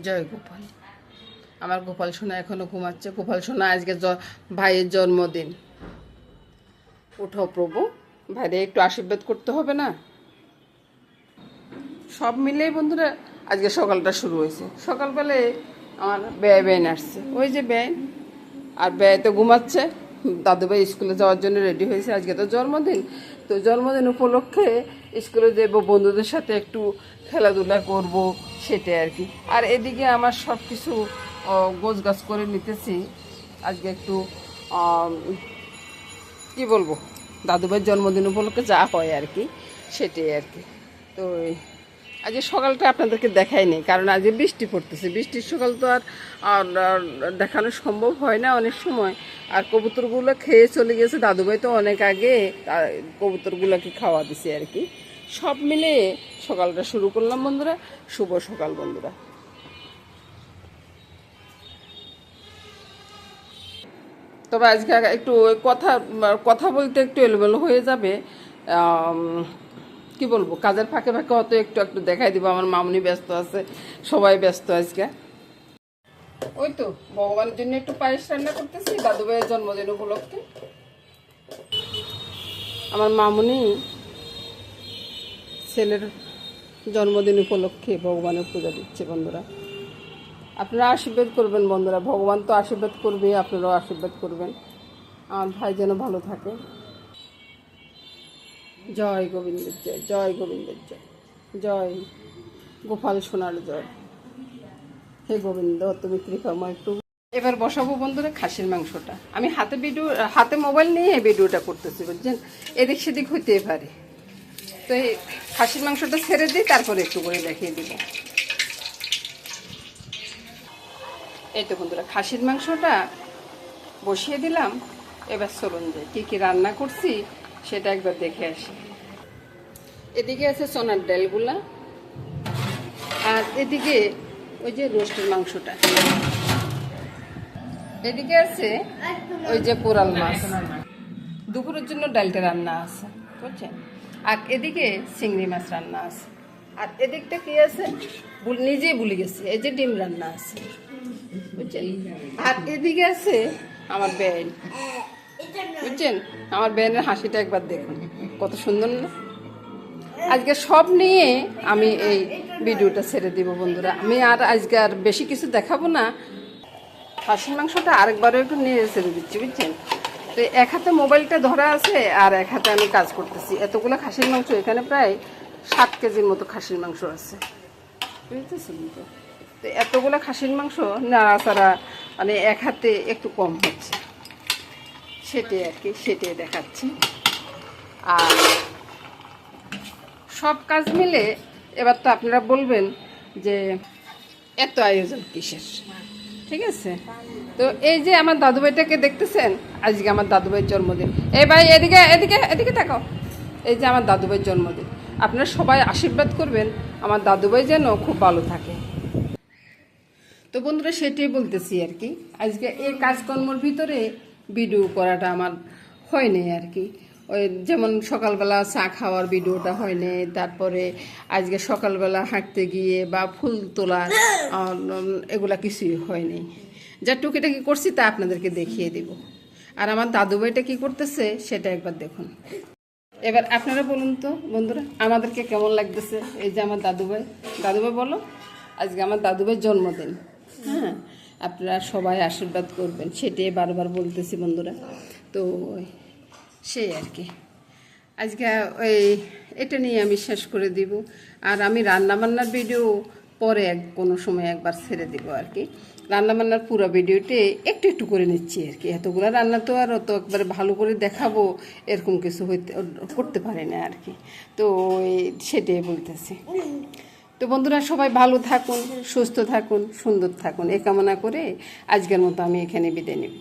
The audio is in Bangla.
জয় গোপাল। আমার গোপাল সোনা এখনও ঘুমাচ্ছে। গোপাল সোনা, আজকে ভাইয়ের জন্মদিন। উঠো প্রভু। ভাইরে একটু আশীর্বাদ করতে হবে না? সব মিলেই বন্ধুরা, আজকে সকালটা শুরু হয়েছে। সকালবেলায় আমার ব্যয় বেন আসছে ওই যে ব্যয়। আর ব্যয় তো ঘুমাচ্ছে। দাদুভাই স্কুলে যাওয়ার জন্য রেডি হয়েছে। আজকে তো জন্মদিন। তো জন্মদিন উপলক্ষে স্কুলে যাব, বন্ধুদের সাথে একটু খেলাধুলা করব, সেটাই আর কি। আর এদিকে আমার সব কিছু গোছ গাছ করে নিতেছি। আজকে একটু কি বলব, দাদুভাইয়ের জন্মদিন উপলক্ষে যা হয় আর কি, সেটাই আর কি। তো আজকে সকালটা আপনাদেরকে দেখাইনি, কারণ আজকে বৃষ্টি পড়তেছে। বৃষ্টির সকাল তো আর দেখানো সম্ভব হয় না অনেক সময়। আর কবুতরগুলো খেয়ে চলে গেছে, দাদুভাই তো অনেক আগে কবুতরগুলোকে খাওয়া দিছে আর কি। সব মিলে সকালটা শুরু করলাম বন্ধুরা। শুভ সকাল বন্ধুরা। তবে আজকে একটু কথা কথা বলতে একটু এলোমেলো হয়ে যাবে। কি বলব, কাজের ফাঁকে ফাঁকে হয়তো একটু একটু দেখাই দিব, আমার মামনি ব্যস্ত আছে, সবাই ব্যস্ত আজকে। ওই তো, ভগবানের জন্য একটু পায়েস রান্না করতেছি, দাদু ভাইয়ের জন্মদিন উপলক্ষে। আমার মামনি ছেলের জন্মদিন উপলক্ষে ভগবানের পূজা দিচ্ছে বন্ধুরা। আপনারা আশীর্বাদ করবেন বন্ধুরা, ভগবান তো আশীর্বাদ করবে আপনারাও আশীর্বাদ করবেন। আমার ভাই যেন ভালো থাকে। জয় গোবিন্দের জয় জয় গোবিন্দের জয় জয় গোপাল সোনার জয়। হে গোবিন্দ, তুমি কৃপাময় একটু এবার বসাবো বন্ধুরা খাসির মাংসটা। আমি হাতে ভিডিও হাতে মোবাইল নিয়ে ভিডিওটা করতেছি, বুঝছেন? এদিক সেদিক হইতে পারে। তো এই খাসির মাংসটা ছেড়ে দিই, তারপরে একটু করে দেখিয়ে দিব। এই তো বন্ধুরা, খাসির মাংসটা বসিয়ে দিলাম। এবার চলুন যাই, কী কী রান্না করছি সেটা একবার দেখে আসি। এদিকে আছে সোনার ডালগুলা, আর এদিকে ওই যে রোস্টের মাংসটা। এদিকে আছে ওই যে কোরাল মাছ। দুপুরের জন্য ডালটা রান্না আছে, বুঝছেন? আর এদিকে চিংড়ি মাছ রান্না আছে। আর এদিকটা কি আছে? নিজেই ভুলে গেছি, এই যে ডিম রান্না আছে, বুঝছেন? আর এদিকে আছে আমার বেন বুঝছেন আমার বেনের হাসিটা একবার দেখুন। কত সুন্দর না? আজকে সব নিয়ে আমি এই ভিডিওটা ছেড়ে দিব বন্ধুরা। আমি আর আজকে আর বেশি কিছু দেখাবো না। খাসির মাংসটা আরেকবারও একটু নিয়ে ছেড়ে দিচ্ছি, বুঝছেন? তো এক হাতে মোবাইলটা ধরা আছে আর এক হাতে আমি কাজ করতেছি। এতগুলো খাসির মাংস, এখানে প্রায় সাত কেজির মতো খাসির মাংস আছে। বুঝতেছেন তো? তো এতগুলো খাসির মাংস নাড়াচাড়া মানে এক হাতে একটু কম হচ্ছে। সেটাই আর কি সেটাই দেখাচ্ছি। আর সব কাজ মিলে এবার তো আপনারা বলবেন যে এত আয়োজন কিসের? ঠিক আছে? তো এই যে আমার দাদুভাইটাকে দেখতেছেন, আজকে আমার দাদু দাদুভাইয়ের জন্মদিন। এই ভাই, এদিকে এদিকে এদিকে তাকাও। এই যে আমার দাদুভাইয়ের জন্মদিন। আপনারা সবাই আশীর্বাদ করবেন, আমার দাদুভাই যেন খুব ভালো থাকে। তো বন্ধুরা, সেটাই বলতেছি আর কি। আজকে এই কাজকর্মর ভিতরে ভিডিও করাটা আমার হয়নি আর কি। ওই যেমন সকালবেলা চা খাওয়ার ভিডিওটা হয়নি তারপরে আজকে সকালবেলা হাঁটতে গিয়ে বা ফুল তোলা আহ, এগুলা কিছুই হয়নি। যা টুকিটাকি করছি তা আপনাদেরকে দেখিয়ে দিব। আর আমার দাদু ভাইটা কী করতেছে সেটা একবার দেখুন। এবার আপনারা বলুন তো বন্ধুরা আমাদেরকে কেমন লাগতেছে? এই যে আমার দাদুভাই দাদুভাই বলো আজকে আমার দাদু দাদুভাইয়ের জন্মদিন। হ্যাঁ আপনারা সবাই আশীর্বাদ করবেন। সেটাই বারবার বলতেছি বন্ধুরা। তো সেই আর কি। আজকে ওই এটা নিয়ে আমি শেষ করে দিব। আর আমি রান্নাবান্নার ভিডিও পরে এক কোনো সময় একবার ছেড়ে দিব আর কি। রান্নাবান্নার পুরো ভিডিওতে একটু একটু করে নিচ্ছি আর কি। এতগুলো রান্না তো আর অত একবারে ভালো করে দেখাবো, এরকম কিছু হইতে করতে পারি না আর কি। তো সেটাই বলতেছি। তো বন্ধুরা সবাই ভালো থাকুন, সুস্থ থাকুন, সুন্দর থাকুন। এ কামনা করে আজকের মতো আমি এখানে বিদায় নেব।